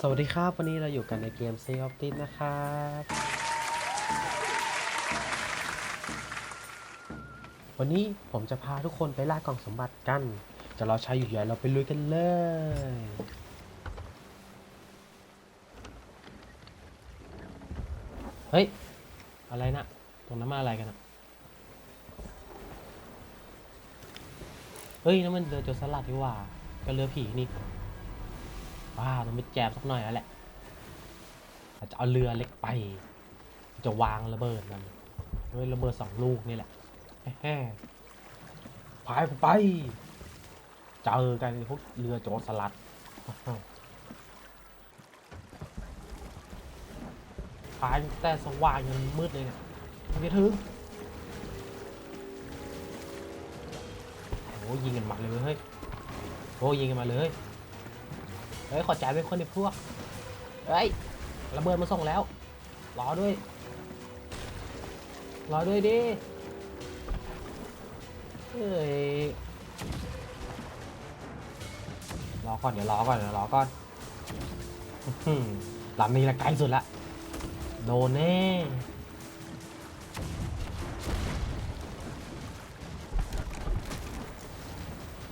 สวัสดีครับ วันนี้เราอยู่กันในเกม Sea of Thieves นะครับ วันนี้ผมจะพาทุกคนไปล่ากล่องสมบัติกัน จะรอช้าอยู่ใหญ่เราไปลุยกันเลย เฮ้ย อะไรนะตรงนั้นมาอะไรกันอะเฮ้ยนั่นมันเรือโจรสลัดนี่ว่าก็เรือผีนี่ ว้ามันไปแจมสักหน่อยแล้วแหละอาจจะเอาเรือเล็กไป จะวางระเบิดมันด้วยระเบิดสองลูกนี่แหละแฮ่ๆไปไป เจอกันพวกเรือโจรสลัดพายแต่สว่างยังมืดเลยเนี่ยไม่ถึงโอ้ยิงกันมาเลยเฮ้ยโอ้ยิงกันมาเลย เฮ้ยขอจ่ายเป็นคนในพวกเฮ้ยระเบิดมาส่งแล้ว รอด้วย รอด้วยดิเฮ้ยรอก่อนเดี๋ยวรอก่อนเดี๋ยวรอก่อนหือลำนี้ละไกลสุดละโดนแน่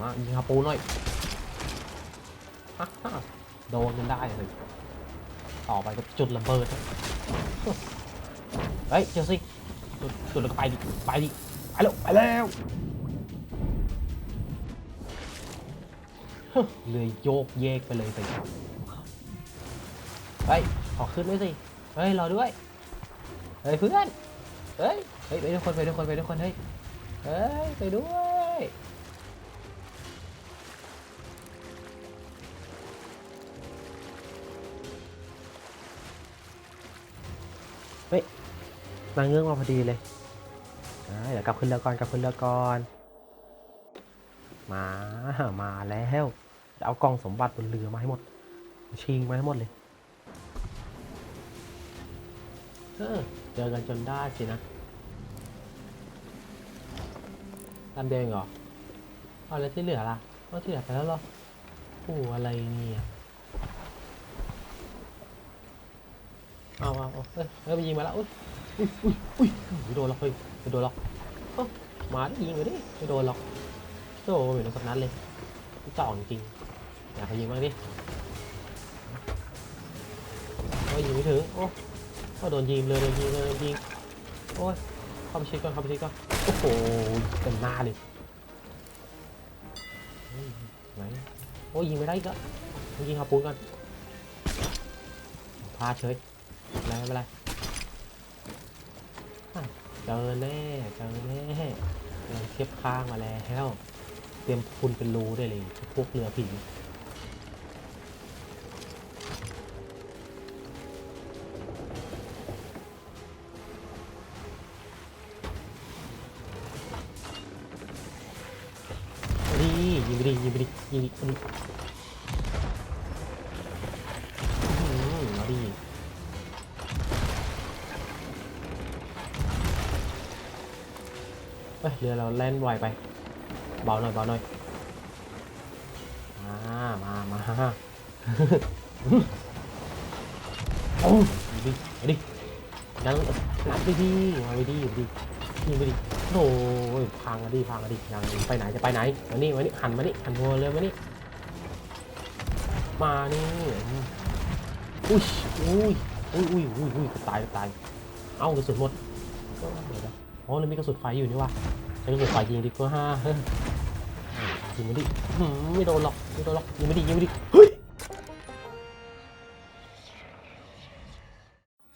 มายิงฮาปูหน่อย โดนมันได้เลยต่อไปก็จุดระเบิด เฮ้ยเจอสิจุดจุดแล้วก็ไปดิ ไปดิ ไปแล้วไปแล้วเรือโยกเยกไปเลยสิเฮ้ย ขอขึ้นด้วยสิ เฮ้ย รอด้วย เฮ้ยเพื่อน เฮ้ย เฮ้ยไปทุกคนไปทุกคนไปทุกคน เฮ้ย เฮ้ย ไปด้วย นางเงือกมาพอดีเลยเดี๋ยวกลับขึ้นเรือก่อนกลับขึ้นเรือก่อน มา มาแล้วจะเอากล่องสมบัติบนเรือมาให้หมด ชิงมาให้หมดเลยเออเจอกันจนได้สินะตามเดียวเองเหรอเอาแล้วที่เหลือล่ะเอาที่เหลือไปแล้วเหรอโอ้อะไรเนี่ย เอาเอาเอาเอ้ยเอ้ยไปยิงมาแล้วอุ้ยอุ้ยอุ้ยอุ้ยไม่โดนหรอกเฮ้ยไม่โดนหรอกเอ้ามาดิยิงไปดิไม่โดนหรอกโอ้ไม่โดนสักนัดเลยจ่องจริงอยากไปยิงบ้างดิโอ้ยยิงไม่ถึงโอ้ก็โดนยิงเลยโดนยิงเลยโดนยิงโอ้ยเข้าไปชิดก่อนเข้าไปชิดก่อนโอ้โหเต็มหน้าเลยไหนโอ้ยยิงไม่ได้อีกแล้วยิงฮาปูนก่อนพาเฉย ไม่เป็นไรไม่เป็นไรเจอแน่เจอแน่เราเทียบข้างมาแล้วเตรียมคุณเป็นรูได้เลยพวกเรือผีดียิงไปดิยิงไปดิยิงดิยิงดิ เอ้ยเรือเราแล่นไวไป เบาหน่อยเบาหน่อย มา มา มาโอ้ยดิมาดิยังนัดไปดิมาไปดิมาดิยิงไปดิโอ้ยพังอะดิพังอะดิยังไปไหนจะไปไหนมานี่มานี่หันมานี่หันหัวเรือมานี่มานี่อุ้ยอุ้ยอุ้ยอุ้ยอุ้ยอุ้ยตายตาย เอ้ากระสุนหมดเดี๋ยวนะ อ๋อแล้วมีกระสุนไฟอยู่นี่วะใช้กระสุนไฟยิงดีกว่าฮ่าเฮ้ยยิงไมาดิไม่โดนหรอกไม่โดนหรอกยิงไมาดิยิงไมาดิเฮ้ย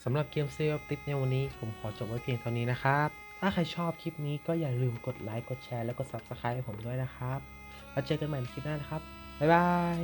สำหรับเกมเซลติปในวันนี้ ผมขอจบไว้เพียงเท่านี้นะครับ ถ้าใครชอบคลิปนี้ก็อย่าลืมกดไลค์กดแชร์แล้วก็ Subscribe ให้ผมด้วยนะครับ แล้วเจอกันใหม่ในคลิปหน้านะครับ บ๊ายบาย